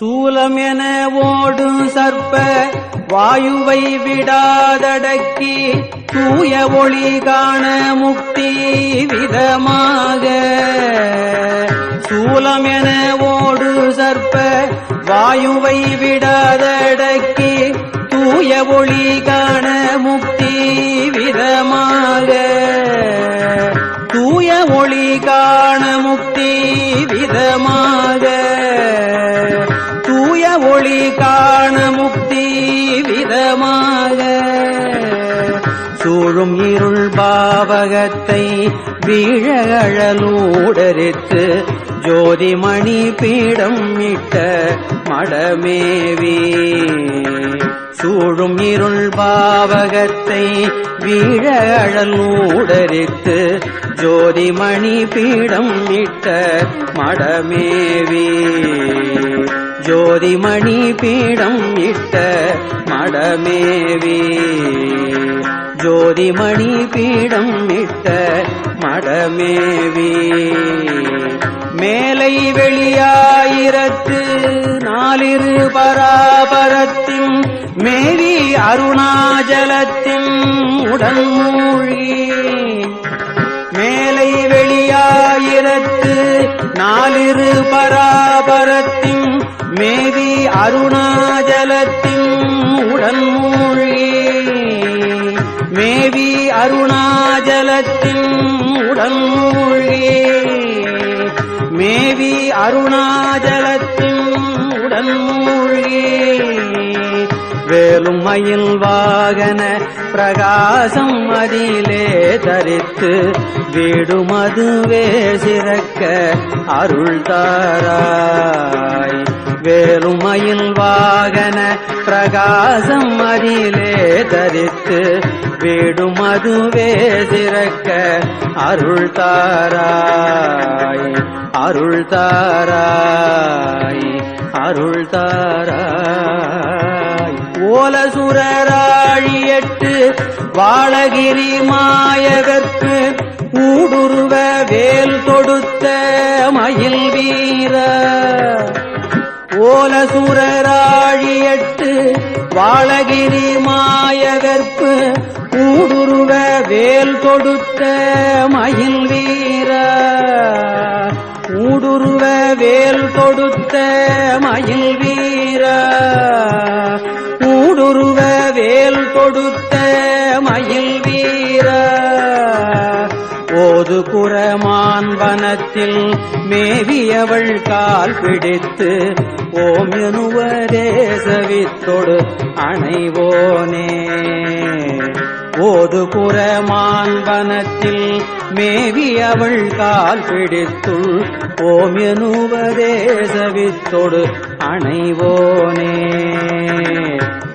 சூலம் என ஓடும் சர்ப்ப வாயுவை விடாதடக்கி தூய ஒளி காண முக்தி விதமாக. சூலம் என ஓடு சர்ப்ப வாயுவை விடாதடக்கி தூய ஒளி காண முக்தி ஒளி காண முக்தி விதமாக. சூழும் இருள் பாவகத்தை வீழகழலூடரித்து ஜோதிமணி பீடம் இட்ட மடமேவி. சூழும் இருள் பாவகத்தை வீழகழலூடரித்து ஜோதிமணி பீடம் இட்ட மடமேவி. ஜோதிமணி பீடம் இட்ட மடமேவி. ஜோதிமணி பீடம் இட்ட மடமேவி. மேலை வெளியாயிரத்து நாலிரு பராபரத்தின் மேவி அருணாஜலத்தின் உடல் மூழ்கி மேலை வெளியாயிரத்து நாலிரு பராபரத்தின் மேவி அருணாஜலத்தின் உடன் மூழ்கி மேவி அருணாஜலத்தின் உடன் மூழ்கி மேவி அருணாஜலத்தின் வேலும் மயில் வாகன பிரகாசம் அதிலே தரித்து வீடு மதுவே சிறக்க அருள் தாராய். வேலும் மயில் வாகன பிரகாசம் அதிலே தரித்து வீடும் அதுவே சிறக்க அருள் தாராய். அருள் தாராய் அருள் தாராய். ஓலசுரராழியட்டு வாழகிரி மாயகற்கு ஊடுருவ வேல் தொடுத்த மயில் வீர. ஓலசுரராழியட்டு வாழகிரி மாயகற்கு ஊடுருவ வேல் தொடுத்த மயில் வீர. ஊடுருவ வேல் தொடுத்த மயில் வீர. ஓது குரமான் வனத்தில் மேவியவள் கால் பிடித்து ஓம் எனுவரே சவித்தொடு அணைவோனே. ஓது குரமான் வனத்தில் மேவியவள் கால் பிடித்துள் ஓம் எனுவரே சவித்தொடு அணைவோனே.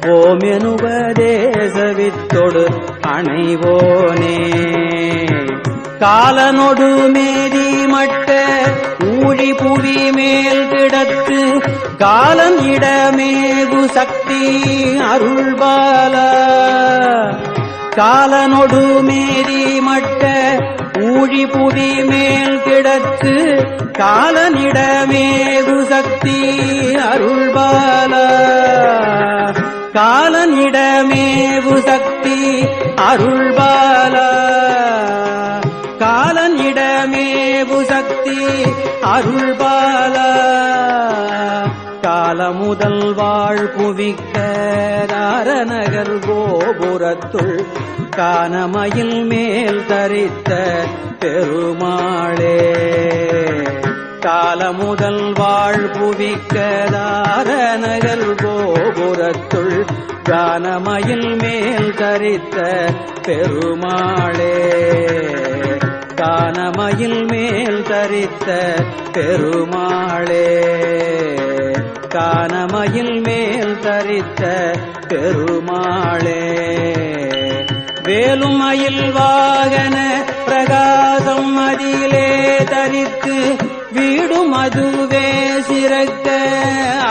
ஓம் எனுவரே சவித்தொடு அணைவோனே. காலனொடு மேதி மட்ட ஊழி புவி மேல் கிடத்து காலம் இடமேகு சக்தி அருள்பால. காலனொடு மேதி மட்ட ஊழி புவி மேல் கிடத்து காலனிடமேகு சக்தி அருள்பால. காலனிடமேவு சக்தி அருள்பால. சக்தி அருள்பால கால முதல் வாழ் புவிக்க நகர் கோபுரத்துள் கானமயில் மேல் தரித்த பெருமாளே. கால முதல் வாழ் புவிக்கதார நகல் கோபுரத்துள் கானமயில் மேல் தரித்த பெருமாள். மேல் பெருமாளே. கானமயில் மேல் தரித்த பெருமாளே. வேலுமயில் வாகன பிரகாசம் அதிலே தரித்து வீடு மதுவே சிறக்க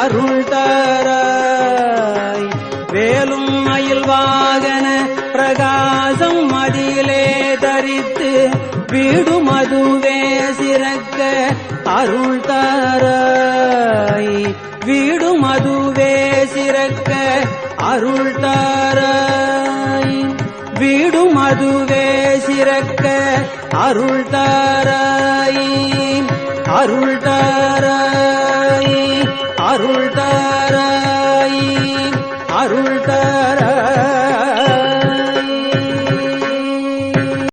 அருள் தாராய். வேலும் மயில் வாகன பிரகாசம் தரித்து வீடு மதுவே சிறக்க அருள் தாராய். வீடும் அதுவே சிறக்க அருள் தாராய். வீடும் அதுவே சிறக்க அருள் தாராய். அருள் தாராய். அருள் தாராய். அருள் தாராய்